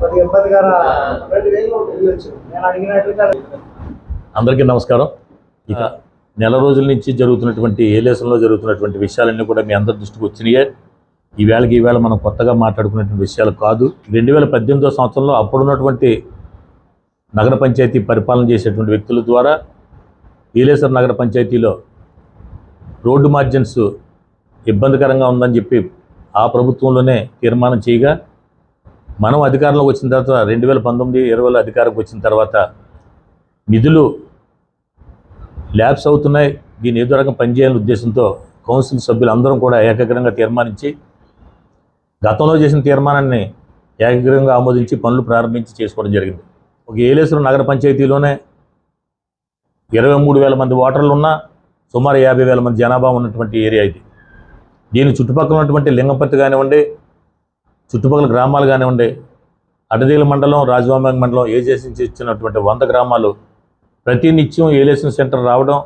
కొద్దిగా ఇబ్బందికర వెళ్ళొచ్చు నేను అడిగినట్లుగా అందరికీ నమస్కారం. ఇక నెల రోజుల నుంచి జరుగుతున్నటువంటి ఏలేసంలో జరుగుతున్నటువంటి విషయాలన్నీ కూడా మీ అందరి దృష్టికి వచ్చినాయే. ఈ వేళకి ఈ వేళ మనం కొత్తగా మాట్లాడుకున్నటువంటి విషయాలు కాదు. రెండు వేల పద్దెనిమిదో సంవత్సరంలో అప్పుడున్నటువంటి నగర పంచాయతీ పరిపాలన చేసేటువంటి వ్యక్తుల ద్వారా ఏలేశ్వర నగర పంచాయతీలో రోడ్డు మార్జిన్స్ ఇబ్బందికరంగా ఉందని చెప్పి ఆ ప్రభుత్వంలోనే తీర్మానం చేయగా మనం అధికారంలోకి వచ్చిన తర్వాత రెండు వేల పంతొమ్మిది ఇరవైలో అధికారంకి వచ్చిన తర్వాత నిధులు ల్యాబ్స్ అవుతున్నాయి. దీని ఏదో రకం పనిచేయాలనే ఉద్దేశంతో కౌన్సిల్ సభ్యులు అందరం కూడా ఏకగ్రంగా తీర్మానించి గతంలో చేసిన తీర్మానాన్ని ఏకగ్రంగా ఆమోదించి పనులు ప్రారంభించి చేసుకోవడం జరిగింది. ఒక ఏలేశ్వరం నగర పంచాయతీలోనే ఇరవై మూడు వేల మంది ఓటర్లు ఉన్నా సుమారు యాభై వేల మంది జనాభా ఉన్నటువంటి ఏరియా ఇది. దీని చుట్టుపక్కల ఉన్నటువంటి లింగంపత్తి కానివ్వండి చుట్టుపక్కల గ్రామాలు కానివ్వండి అటదీల మండలం రాజవాంబ మండలం ఏజెన్సీ నుంచి ఇచ్చినటువంటి వంద గ్రామాలు ప్రతి నిత్యం ఏలేషన్ సెంటర్ రావడం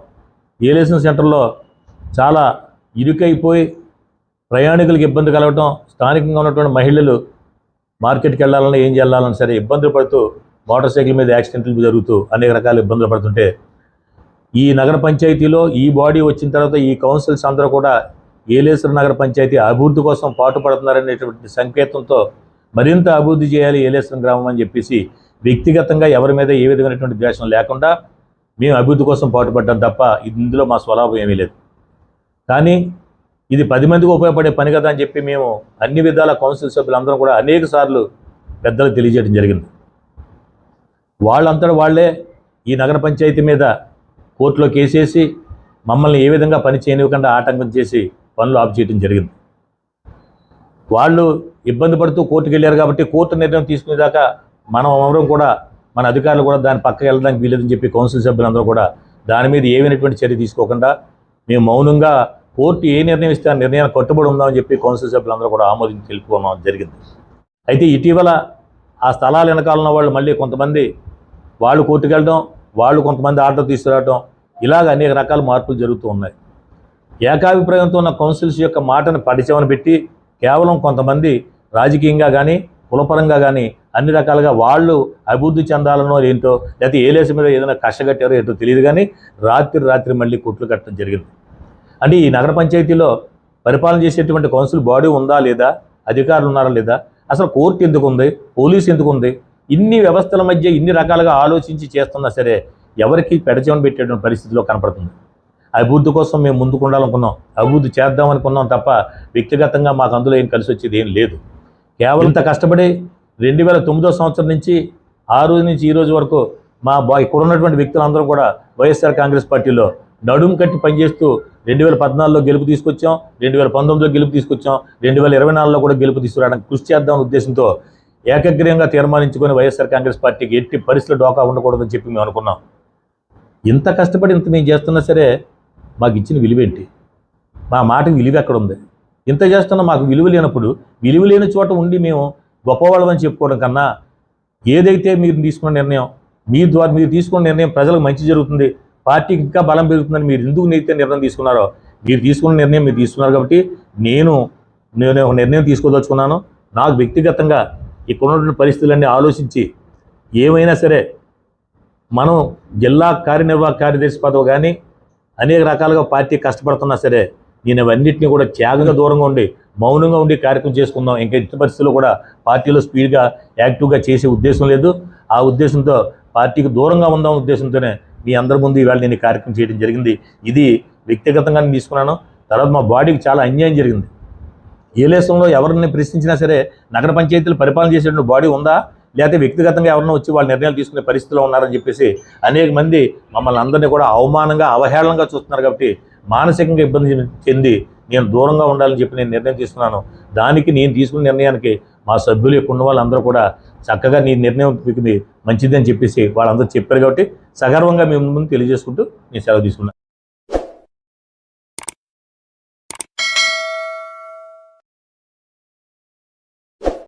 ఏలేషన్ సెంటర్లో చాలా ఇరుకైపోయి ప్రయాణికులకు ఇబ్బంది కలగటం స్థానికంగా ఉన్నటువంటి మహిళలు మార్కెట్కి వెళ్ళాలన్నా ఏం చేయాలని సరే ఇబ్బందులు పడుతూ మోటార్ సైకిల్ మీద యాక్సిడెంట్లు జరుగుతూ అనేక రకాల ఇబ్బందులు పడుతుంటే ఈ నగర పంచాయతీలో ఈ బాడీ వచ్చిన తర్వాత ఈ కౌన్సిల్స్ అందరూ కూడా ఏలేశ్వర నగర పంచాయతీ అభివృద్ధి కోసం పాటుపడుతున్నారనేటువంటి సంకేతంతో మరింత అభివృద్ధి చేయాలి ఏలేశ్వరం గ్రామం అని చెప్పేసి వ్యక్తిగతంగా ఎవరి మీద ఏ విధమైనటువంటి ద్వేషం లేకుండా మేము అభివృద్ధి కోసం పాటుపడ్డాం తప్ప ఇందులో మా స్వలాభం ఏమీ లేదు. కానీ ఇది పది మందికి ఉపయోగపడే పని కదా అని చెప్పి మేము అన్ని విధాల కౌన్సిల్ సభ్యులందరం కూడా అనేక సార్లు పెద్దలకు తెలియజేయడం జరిగింది. వాళ్ళంతటా వాళ్ళే ఈ నగర పంచాయతీ మీద కోర్టులో కేసేసి మమ్మల్ని ఏ విధంగా పని చేయనివ్వకుండా ఆటంకం చేసి పనులు ఆఫ్ చేయడం జరిగింది. వాళ్ళు ఇబ్బంది పడుతూ కోర్టుకు వెళ్ళారు కాబట్టి కోర్టు నిర్ణయం తీసుకునేదాకా మనం ఎవరం కూడా మన అధికారులు కూడా దాని పక్కకి వెళ్ళడానికి వీలేదని చెప్పి కౌన్సిల్ సభ్యులందరూ కూడా దాని మీద ఏమైనటువంటి చర్య తీసుకోకుండా మేము మౌనంగా కోర్టు ఏ నిర్ణయం ఇస్తే ఆ నిర్ణయాన్ని కట్టుబడి ఉందామని చెప్పి కౌన్సిల్ సభ్యులందరూ కూడా ఆమోదించి తెలుపుకోవడం జరిగింది. అయితే ఇటీవల ఆ స్థలాల వెనకాల ఉన్న వాళ్ళు మళ్ళీ కొంతమంది వాళ్ళు కోర్టుకు వెళ్ళడం వాళ్ళు కొంతమంది ఆర్డర్ తీసుకురావడం ఇలాగ అనేక రకాల మార్పులు జరుగుతూ ఉన్నాయి. ఏకాభిప్రాయంతో ఉన్న కౌన్సిల్స్ యొక్క మాటను పడిచవన పెట్టి కేవలం కొంతమంది రాజకీయంగా కానీ కులపరంగా కానీ అన్ని రకాలుగా వాళ్ళు అభివృద్ధి చెందాలనో ఏంటో లేకపోతే ఏలేసి మీద ఏదైనా కష్టగట్టారో ఏంటో తెలియదు కానీ రాత్రి రాత్రి మళ్ళీ కుట్లు కట్టడం జరిగింది. అంటే ఈ నగర పంచాయతీలో పరిపాలన చేసేటువంటి కౌన్సిల్ బాడీ ఉందా లేదా అధికారులు ఉన్నారా లేదా అసలు కోర్టు ఎందుకు ఉంది పోలీసు ఎందుకు ఉంది ఇన్ని వ్యవస్థల మధ్య ఇన్ని రకాలుగా ఆలోచించి చేస్తున్నా సరే ఎవరికి పెడచమని పెట్టేటువంటి పరిస్థితిలో కనపడుతుంది? అభివృద్ధి కోసం మేము ముందుకు ఉండాలనుకున్నాం అభివృద్ధి చేద్దాం అనుకున్నాం తప్ప వ్యక్తిగతంగా మాకు అందులో ఏం కలిసి వచ్చేది ఏం లేదు. కేవలం ఇంత కష్టపడి రెండు వేల తొమ్మిదో సంవత్సరం నుంచి ఆ రోజు నుంచి ఈ రోజు వరకు మా బా ఇక్కడ ఉన్నటువంటి వ్యక్తులందరూ కూడా వైఎస్ఆర్ కాంగ్రెస్ పార్టీలో నడుము కట్టి పనిచేస్తూ రెండు వేల పద్నాలుగులో గెలుపు తీసుకొచ్చాం రెండు వేల పంతొమ్మిదిలో గెలుపు తీసుకొచ్చాం రెండు వేల ఇరవై నాలుగులో కూడా గెలుపు తీసుకురావడానికి కృషి చేద్దామనే ఉద్దేశంతో ఏకగ్రీయంగా తీర్మానించుకొని వైఎస్ఆర్ కాంగ్రెస్ పార్టీకి ఎట్టి పరిస్థితులు డోకా ఉండకూడదని చెప్పి మేము అనుకున్నాం. ఇంత కష్టపడి ఇంత మేము చేస్తున్నా సరే మాకు ఇచ్చిన విలువేంటి? మా మాటకి విలువ ఎక్కడ ఉంది ఇంత చేస్తున్నా మాకు విలువ లేనప్పుడు విలువ లేని చోట ఉండి మేము గొప్పవాళ్ళమని చెప్పుకోవడం కన్నా ఏదైతే మీరు తీసుకున్న నిర్ణయం మీ ద్వారా మీరు తీసుకున్న నిర్ణయం ప్రజలకు మంచి జరుగుతుంది పార్టీకి ఇంకా బలం పెరుగుతుందని మీరు ఎందుకు అయితే నిర్ణయం తీసుకున్నారో మీరు తీసుకున్న నిర్ణయం మీరు తీసుకున్నారు కాబట్టి నేను నేను ఒక నిర్ణయం తీసుకోదలుచుకున్నాను. నాకు వ్యక్తిగతంగా ఇక్కడ ఉన్నటువంటి పరిస్థితులన్నీ ఆలోచించి ఏమైనా సరే మనం జిల్లా కార్యనిర్వాహక కార్యదర్శి పదవి కానీ అనేక రకాలుగా పార్టీ కష్టపడుతున్నా సరే నేను అవన్నింటినీ కూడా త్యాగంగా దూరంగా ఉండి మౌనంగా ఉండి కార్యక్రమం చేసుకుందాం. ఇంకా ఇతర పరిస్థితుల్లో కూడా పార్టీలో స్పీడ్గా యాక్టివ్గా చేసే ఉద్దేశం లేదు. ఆ ఉద్దేశంతో పార్టీకి దూరంగా ఉందాం ఉద్దేశంతోనే మీ అందరి ముందు ఈవేళ నేను కార్యక్రమం చేయడం జరిగింది. ఇది వ్యక్తిగతంగా నేను తీసుకున్నాను. తర్వాత మా బాడీకి చాలా అన్యాయం జరిగింది. ఏ లేసంలో ఎవరిని ప్రశ్నించినా సరే నగర పంచాయతీలు పరిపాలన చేసేటువంటి బాడీ ఉందా? లేకపోతే వ్యక్తిగతంగా ఎవరన్నా వచ్చి వాళ్ళు నిర్ణయాలు తీసుకునే పరిస్థితిలో ఉన్నారని చెప్పేసి అనేక మంది మమ్మల్ని అందరినీ కూడా అవమానంగా అవహేళనంగా చూస్తున్నారు కాబట్టి మానసికంగా ఇబ్బంది చెంది నేను దూరంగా ఉండాలని చెప్పి నేను నిర్ణయం తీసుకున్నాను. దానికి నేను తీసుకున్న నిర్ణయానికి మా సభ్యులు యొక్క ఉన్న వాళ్ళందరూ కూడా చక్కగా నీ నిర్ణయం మీకు మంచిది అని చెప్పేసి వాళ్ళందరూ చెప్పారు కాబట్టి సగర్వంగా మేము ముందు తెలియజేసుకుంటూ నేను సెలవు తీసుకున్నాను.